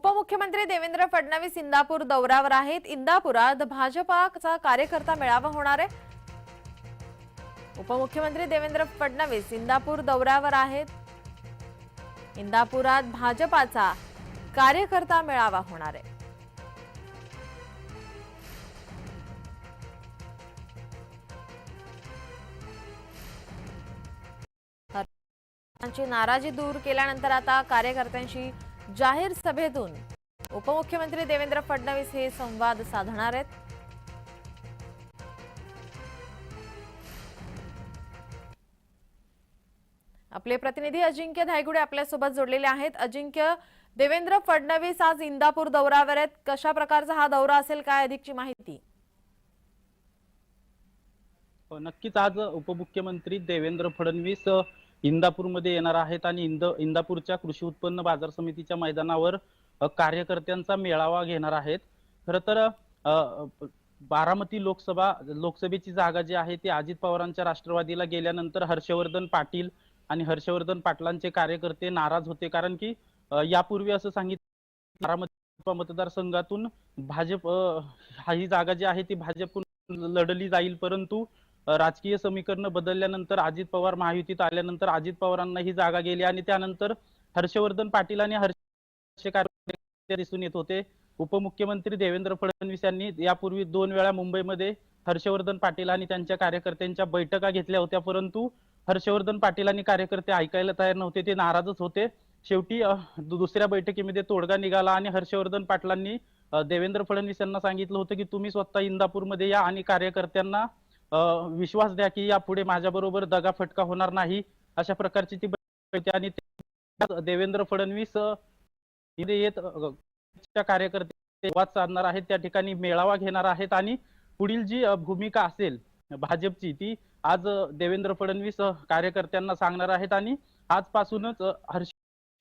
उपमुख्यमंत्री देवेंद्र फडणवीस इंदापूर दौऱ्यावर आहेत. इंदापुरात भाजपाचा कार्यकर्ता मेळावा होणार आहे. उपमुख्यमंत्री देवेंद्र फडणवीस इंदापूर दौऱ्यावर आहेत. इंदापुरात भाजपाचा कार्यकर्ता मेळावा होणार आहे. नाराजी दूर केल्यानंतर आता कार्यकर्त्यांशी जाहीर सभेतून उपमुख्यमंत्री देवेंद्र फडणवीस हे संवाद साधणार आहेत. आपले प्रतिनिधी अजिंक्य धायगुडे आपल्यासोबत जोडलेले आहेत. अजिंक्य देवेंद्र फडणवीस आज इंदापूर दौऱ्यावर आहेत. कशा प्रकारचा हा दौरा असेल काय अधिकची माहिती? हो, नक्कीच आज उपमुख्यमंत्री देवेंद्र फडणवीस इंदापूरमध्ये येणार आहेत आणि इंद इंदापूरच्या कृषी उत्पन्न बाजार समितीच्या मैदानावर कार्यकर्त्यांचा मेळावा घेणार आहेत. खर तर बारामती लोकसभा लोकसभेची जागा जी आहे ती अजित पवारांच्या राष्ट्रवादीला गेल्यानंतर हर्षवर्धन पाटील आणि हर्षवर्धन पाटलांचे कार्यकर्ते नाराज होते. कारण की यापूर्वी असं सांगितलं बारामती मतदारसंघातून भाजप हा ही जागा जी आहे ती भाजप लढली जाईल. परंतु राजकीय समीकरण बदलल्यानंतर अजित पवार महायुतीत आल्यानंतर अजित पवारांना ही जागा गेली आणि त्यानंतर हर्षवर्धन पाटील आणि हर्ष दिसून येत होते. उपमुख्यमंत्री देवेंद्र फडणवीस यांनी यापूर्वी दोन वेळा मुंबईमध्ये हर्षवर्धन पाटील आणि त्यांच्या कार्यकर्त्यांच्या बैठका घेतल्या होत्या परंतु हर्षवर्धन पाटील आणि कार्यकर्ते ऐकायला तयार नव्हते ते नाराजच होते. शेवटी दुसऱ्या बैठकीमध्ये तोडगा निघाला आणि हर्षवर्धन पाटलांनी देवेंद्र फडणवीस यांना सांगितलं होतं की तुम्ही स्वतः इंदापूरमध्ये या आणि कार्यकर्त्यांना विश्वास द्या की यापुढे माझ्याबरोबर दगाफटका होणार नाही अशा प्रकारची ती बैठक होती आणि देवेंद्र फडणवीस इथे येत कार्यकर्ते संवाद साधणार आहेत त्या ठिकाणी मेळावा घेणार आहेत आणि पुढील जी भूमिका असेल भाजपची ती आज देवेंद्र फडणवीस कार्यकर्त्यांना सांगणार आहेत आणि आजपासूनच हर्ष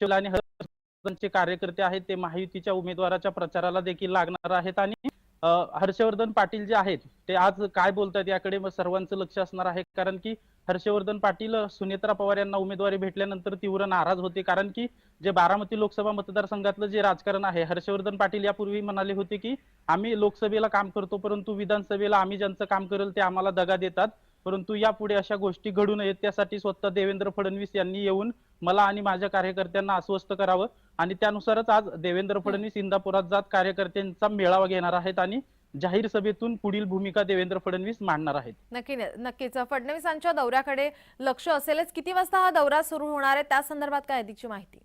आणि हर्षचे कार्यकर्ते आहेत ते महायुतीच्या उमेदवाराच्या प्रचाराला देखील लागणार आहेत आणि हर्षवर्धन पाटील जे आहेत ते आज काय बोलतात याकडे मग सर्वांचं लक्ष असणार आहे. कारण की हर्षवर्धन पाटील सुनेत्रा पवार यांना उमेदवारी भेटल्यानंतर तीव्र नाराज होते. कारण की जे बारामती लोकसभा मतदारसंघातलं जे राजकारण आहे हर्षवर्धन पाटील यापूर्वी म्हणाले होते की आम्ही लोकसभेला काम करतो परंतु विधानसभेला आम्ही ज्यांचं काम करेल ते आम्हाला दगा देतात. परंतु यापुढे अशा गोष्टी घडू नयेत. त्यासाठी स्वतः देवेंद्र फडणवीस यांनी येऊन मला आणि माझ्या कार्यकर्त्यांना अस्वस्थ करावं आणि त्यानुसारच आज देवेंद्र फडणवीस इंदापुरात जात कार्यकर्त्यांचा मेळावा घेणार आहेत आणि जाहीर सभेतून पुढील भूमिका देवेंद्र फडणवीस मांडणार आहेत. नक्की नक्कीच. फडणवीसांच्या दौऱ्याकडे लक्ष असेलच. किती वाजता हा दौरा सुरू होणार आहे? त्या संदर्भात काय अधिकची माहिती?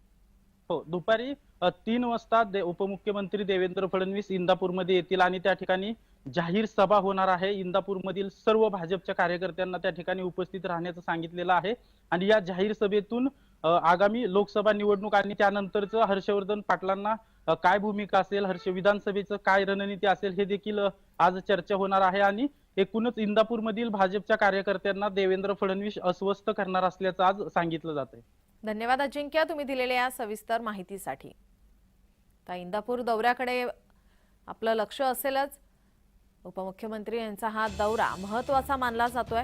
हो दुपारी तीन वाजता दे- उपमुख्यमंत्री देवेंद्र फडणवीस इंदापूरमध्ये येतील आणि त्या ठिकाणी जाहीर सभा होणार आहे. इंदापूरमधील सर्व भाजपच्या कार्यकर्त्यांना त्या ठिकाणी उपस्थित राहण्याचं सांगितलेलं आहे. आणि या जाहीर सभेतून आगामी लोकसभा निवडणूक आणि त्यानंतरचं हर्षवर्धन पाटलांना काय भूमिका असेल हर्ष विधानसभेचं काय रणनीती असेल हे देखील आज चर्चा होणार आहे. आणि एकूणच इंदापूरमधील भाजपच्या कार्यकर्त्यांना देवेंद्र फडणवीस अस्वस्थ करणार असल्याचं आज सांगितलं जात आहे धन्यवाद अजिंक्य तुम्ही दिलेल्या या सविस्तर माहितीसाठी. तर इंदापूर दौऱ्याकडे आपलं लक्ष असेलच. उपमुख्यमंत्री यांचा हा दौरा महत्त्वाचा मानला जातोय.